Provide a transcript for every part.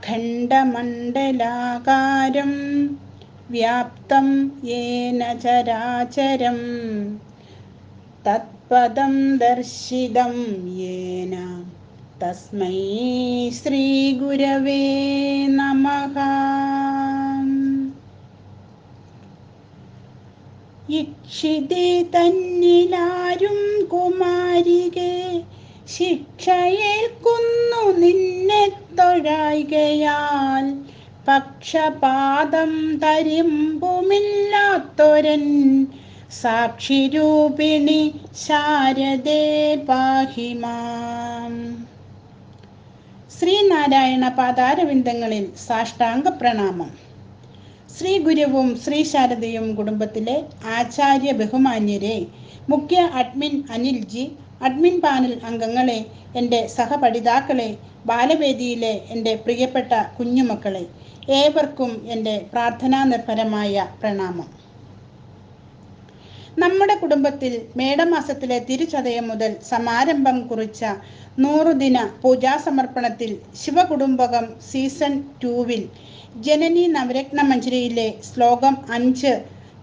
അഖണ്ഡമണ്ഡലാകാരം വ്യാപ്തം യേന ചരാചരം തത്പദം ദർശിതം യേന തസ്മൈ ശ്രീഗുരവേ നമഃ. ഇക്ഷിതി തന്നിലാരും കുമാരികെ ശിക്ഷയേൽക്കുന്നു നിന്നെ തൊഴായികയാൽ പക്ഷപാതം തരിമ്പുമില്ലാത്തൊരൻ സാക്ഷിരൂപിണി ശാരദേ പാഹിമാം. ശ്രീനാരായണ പാതാരവിന്ദങ്ങളിൽ സാഷ്ടാംഗ പ്രണാമം ശ്രീ ഗുരുവും ശ്രീ ശാരദയും കുടുംബത്തിലെ ആചാര്യ ബഹുമാന്യരെ മുഖ്യ അഡ്മിൻ അനിൽജി അഡ്മിൻ പാനൽ അംഗങ്ങളെ എന്റെ സഹപഠിതാക്കളെ ബാലവേദിയിലെ എന്റെ പ്രിയപ്പെട്ട കുഞ്ഞുമക്കളെ ഏവർക്കും എന്റെ പ്രാർത്ഥനാ നിർഭരമായ പ്രണാമം. നമ്മുടെ കുടുംബത്തിൽ മേടമാസത്തിലെ തിരുചതയം മുതൽ സമാരംഭം കുറിച്ച നൂറുദിന പൂജാസമർപ്പണത്തിൽ ശിവകുടുംബകം സീസൺ ടൂവിൽ ജനനി നവരത്ന മഞ്ജരിയിലെ ശ്ലോകം അഞ്ച്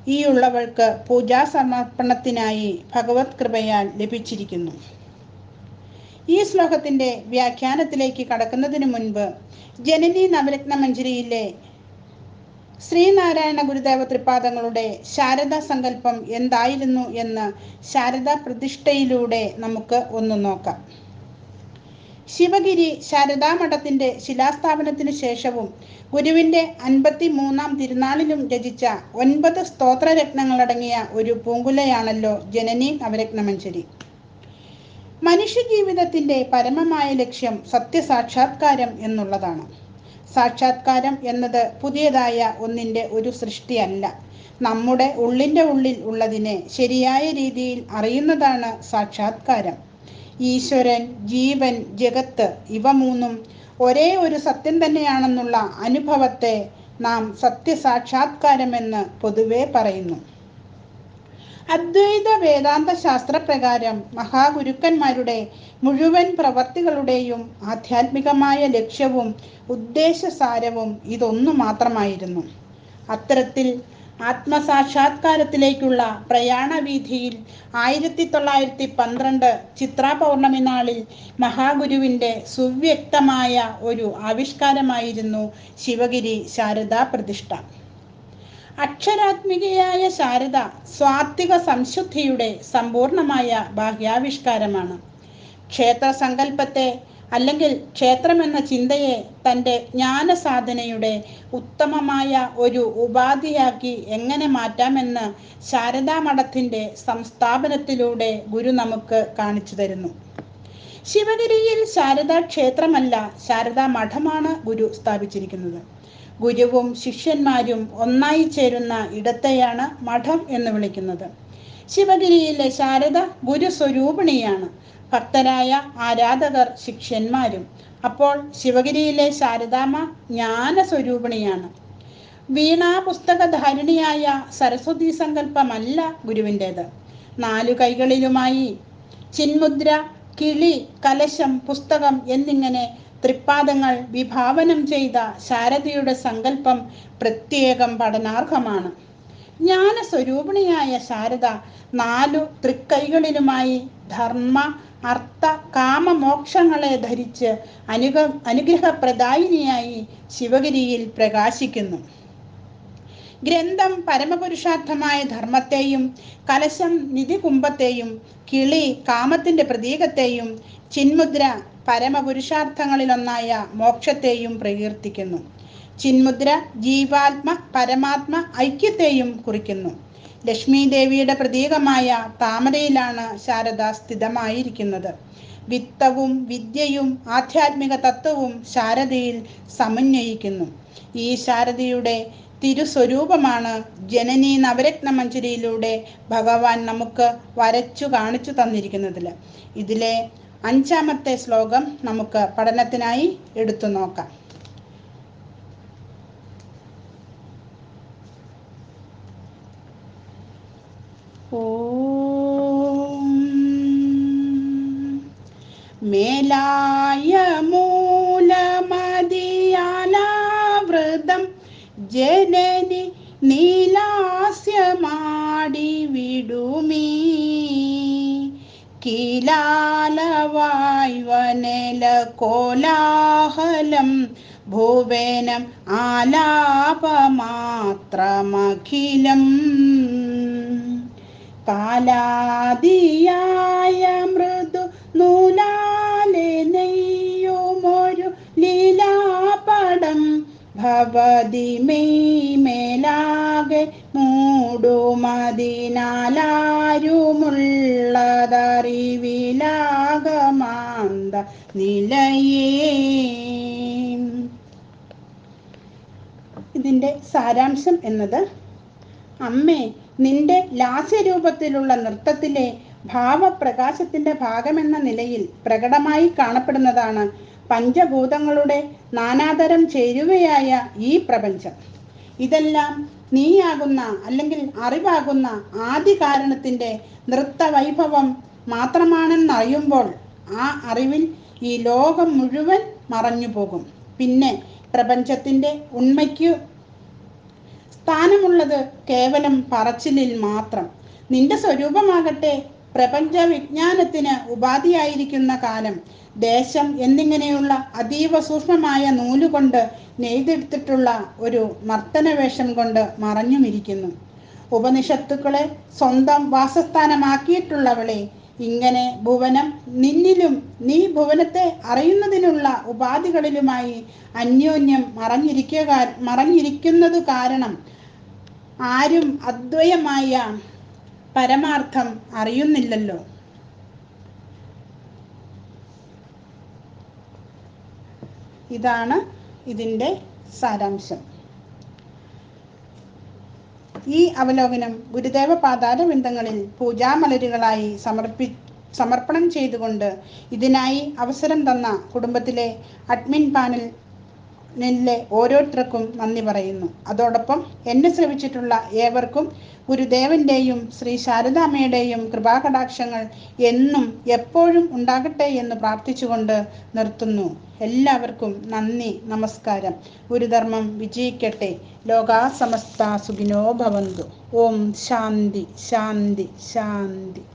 ഈ ഉള്ളവൾക്ക് പൂജാസമർപ്പണത്തിനായി ഭഗവത് കൃപയാൽ ലഭിച്ചിരിക്കുന്നു. ഈ ശ്ലോകത്തിന്റെ വ്യാഖ്യാനത്തിലേക്ക് കടക്കുന്നതിന് മുൻപ് ജനനി നവരത്ന മഞ്ജരിയിലെ ശ്രീനാരായണ ഗുരുദേവ ത്രിപാദങ്ങളുടെ ശാരദാ സങ്കല്പം എന്തായിരുന്നു എന്ന് ശാരദാ പ്രതിഷ്ഠയിലൂടെ നമുക്ക് ഒന്ന് നോക്കാം. ശിവഗിരി ശാരദാ മഠത്തിന്റെ ശിലാസ്ഥാപനത്തിനു ശേഷവും ഗുരുവിന്റെ അൻപത്തി മൂന്നാം തിരുനാളിലും രചിച്ച ഒൻപത് സ്തോത്രരത്നങ്ങളടങ്ങിയ ഒരു പൂങ്കുലയാണല്ലോ ജനനി നവരത്നമഞ്ജരി മനുഷ്യജീവിതത്തിന്റെ പരമമായ ലക്ഷ്യം സത്യസാക്ഷാത്കാരം എന്നുള്ളതാണ്. സാക്ഷാത്കാരം എന്നത് പുതിയതായ ഒന്നിന്റെ ഒരു സൃഷ്ടിയല്ല. നമ്മുടെ ഉള്ളിന്റെ ഉള്ളിൽ ഉള്ളതിനെ ശരിയായ രീതിയിൽ അറിയുന്നതാണ് സാക്ഷാത്കാരം. ഈശ്വരൻ ജീവൻ ജഗത്ത് ഇവ മൂന്നും ഒരേ ഒരു സത്യം തന്നെയാണെന്നുള്ള അനുഭവത്തെ നാം സത്യസാക്ഷാത്കാരമെന്ന് പൊതുവെ പറയുന്നു. അദ്വൈത വേദാന്ത ശാസ്ത്രപ്രകാരം മഹാഗുരുക്കന്മാരുടെ മുഴുവൻ പ്രവർത്തികളുടെയും ആധ്യാത്മികമായ ലക്ഷ്യവും ഉദ്ദേശസാരവും ഇതൊന്നു മാത്രമായിരുന്നു. അത്തരത്തിൽ ആത്മസാക്ഷാത്കാരത്തിലേക്കുള്ള പ്രയാണവീഥിയിൽ ആയിരത്തി തൊള്ളായിരത്തി പന്ത്രണ്ട് ചിത്ര പൗർണമി നാളിൽ മഹാഗുരുവിന്റെ സുവ്യക്തമായ ഒരു ആവിഷ്കാരമായിരുന്നു ശിവഗിരി ശാരദാ പ്രതിഷ്ഠ അക്ഷരാത്മികയായ ശാരദ സ്വാത്വിക സംശുദ്ധിയുടെ സമ്പൂർണമായ ബാഹ്യാവിഷ്കാരമാണ്. ക്ഷേത്ര സങ്കല്പത്തെ അല്ലെങ്കിൽ ക്ഷേത്രമെന്ന ചിന്തയെ തന്റെ ജ്ഞാനസാധനയുടെ ഉത്തമമായ ഒരു ഉപാധിയാക്കി എങ്ങനെ മാറ്റാമെന്ന് ശാരദാ മഠത്തിന്റെ സംസ്ഥാപനത്തിലൂടെ ഗുരു നമുക്ക് കാണിച്ചു തരുന്നു. ശിവഗിരിയിൽ ശാരദാ ക്ഷേത്രമല്ല ശാരദാ മഠമാണ് ഗുരു സ്ഥാപിച്ചിരിക്കുന്നത്. ഗുരുവും ശിഷ്യന്മാരും ഒന്നായി ചേരുന്ന ഇടത്തെയാണ് മഠം എന്ന് വിളിക്കുന്നത്. ശിവഗിരിയിലെ ശാരദ ഗുരു സ്വരൂപിണിയാണ് ഭക്തരായ ആരാധകർ ശിഷ്യന്മാരും. അപ്പോൾ ശിവഗിരിയിലെ ശാരദാമ്മ ജ്ഞാന സ്വരൂപിണിയാണ് വീണാ പുസ്തകധാരിണിയായ സരസ്വതി സങ്കല്പമല്ല ഗുരുവിന്റേത്. നാലു കൈകളിലുമായി ചിന്മുദ്ര കിളി കലശം പുസ്തകം എന്നിങ്ങനെ തൃപ്പാദങ്ങൾ വിഭാവനം ചെയ്ത ശാരദയുടെ സങ്കല്പം പ്രത്യേകം പഠനാർഹമാണ്. ജ്ഞാനസ്വരൂപിണിയായ ശാരദ നാലു തൃക്കൈകളിലുമായി ധർമ്മ അർത്ഥ കാമമോക്ഷങ്ങളെ ധരിച്ച് അനുഗ അനുഗ്രഹപ്രദായിനിയായി ശിവഗിരിയിൽ പ്രകാശിക്കുന്നു. ഗ്രന്ഥം പരമപുരുഷാർത്ഥമായ ധർമ്മത്തെയും കലശം നിധികുംഭത്തെയും കിളി കാമത്തിന്റെ പ്രതീകത്തെയും ചിന്മുദ്ര പരമപുരുഷാർത്ഥങ്ങളിലൊന്നായ മോക്ഷത്തെയും പ്രകീർത്തിക്കുന്നു. ചിന്മുദ്ര ജീവാത്മ പരമാത്മ ഐക്യത്തെയും കുറിക്കുന്നു. ലക്ഷ്മി ദേവിയുടെ പ്രതീകമായ താമരയിലാണ് ശാരദ സ്ഥിതമായിരിക്കുന്നത്. വിത്തവും വിദ്യയും ആധ്യാത്മിക തത്വവും ശാരദയിൽ സമന്വയിക്കുന്നു. ഈ ശാരദയുടെ തിരുസ്വരൂപമാണ് ജനനി നവരത്ന മഞ്ചരിയിലൂടെ ഭഗവാൻ നമുക്ക് വരച്ചു കാണിച്ചു തന്നിരിക്കുന്നതിൽ ഇതിലെ അഞ്ചാമത്തെ ശ്ലോകം നമുക്ക് പഠനത്തിനായി എടുത്തു നോക്കാം. മേലായ മൂലമതിയാല ജനനി നീലാസ്യമാടി കോലാഹലം ഭുവനം ആലാപമാത്രമഖിലം. കാലാദിയായ മൃദു നൂലാലെ നെയ്യുമൊരു ലീലാപടം ഭവതി മെയ് മേലാകെ മൂടുമതിനാലാരുമുള്ളതറിവിലാകമാന്ത നിലയേ ഇതിന്റെ സാരാംശം എന്നത് അമ്മേ നിന്റെ ലാസ്യരൂപത്തിലുള്ള നൃത്തത്തിലെ ഭാവപ്രകാശത്തിന്റെ ഭാഗമെന്ന നിലയിൽ പ്രകടമായി കാണപ്പെടുന്നതാണ് പഞ്ചഭൂതങ്ങളുടെ നാനാതരം ചേരുവയായ ഈ പ്രപഞ്ചം. ഇതെല്ലാം നീയാകുന്ന അല്ലെങ്കിൽ അറിവാകുന്ന ആദ്യ കാരണത്തിന്റെ നൃത്ത നൃത്തവൈഭവം മാത്രമാണെന്നറിയുമ്പോൾ ആ അറിവിൽ ഈ ലോകം മുഴുവൻ മറഞ്ഞു പോകും പിന്നെ പ്രപഞ്ചത്തിന്റെ ഉണ്മയ്ക്ക് സ്ഥാനമുള്ളത് കേവലം പറച്ചിലിൽ മാത്രം. നിന്റെ സ്വരൂപമാകട്ടെ പ്രപഞ്ച വിജ്ഞാനത്തിന് ഉപാധിയായിരിക്കുന്ന കാലം. ദേശം എന്നിങ്ങനെയുള്ള അതീവ സൂക്ഷ്മമായ നൂലുകൊണ്ട് നെയ്തെടുത്തിട്ടുള്ള ഒരു മർത്തനവേഷം കൊണ്ട് മറഞ്ഞുമിരിക്കുന്നു. ഉപനിഷത്തുക്കളെ സ്വന്തം വാസസ്ഥാനമാക്കിയിട്ടുള്ളവളെ ഇങ്ങനെ ഭുവനം നിന്നിലും നീ ഭുവനത്തെ അറിയുന്നതിനുള്ള ഉപാധികളിലുമായി അന്യോന്യം മറഞ്ഞിരിക്കുക മറഞ്ഞിരിക്കുന്നത് കാരണം ആരും അദ്വയമായ പരമാർത്ഥം അറിയുന്നില്ലല്ലോ. ഇതാണ് ഇതിന്റെ സാരാംശം. ഈ അവലോകനം ഗുരുദേവ പാതാരബിന്ദങ്ങളിൽ പൂജാമലരുകളായി സമർപ്പി സമർപ്പണം ചെയ്തുകൊണ്ട് ഇതിനായി അവസരം തന്ന കുടുംബത്തിലെ അഡ്മിൻ പാനൽ നെല്ലെ ഓരോരുത്തർക്കും നന്ദി പറയുന്നു. അതോടൊപ്പം എന്നെ ശ്രമിച്ചിട്ടുള്ള ഏവർക്കും ഗുരുദേവന്റെയും ശ്രീ ശാരദാമ്മയുടെയും കൃപാകടാക്ഷങ്ങൾ എന്നും എപ്പോഴും ഉണ്ടാകട്ടെ എന്ന് പ്രാർത്ഥിച്ചുകൊണ്ട് നിർത്തുന്നു. എല്ലാവർക്കും നന്ദി നമസ്കാരം. ഗുരുധർമ്മം വിജയിക്കട്ടെ. ലോകാ സമസ്ത സുഖിനോ ഭവന്തു. ഓം ശാന്തി ശാന്തി ശാന്തി.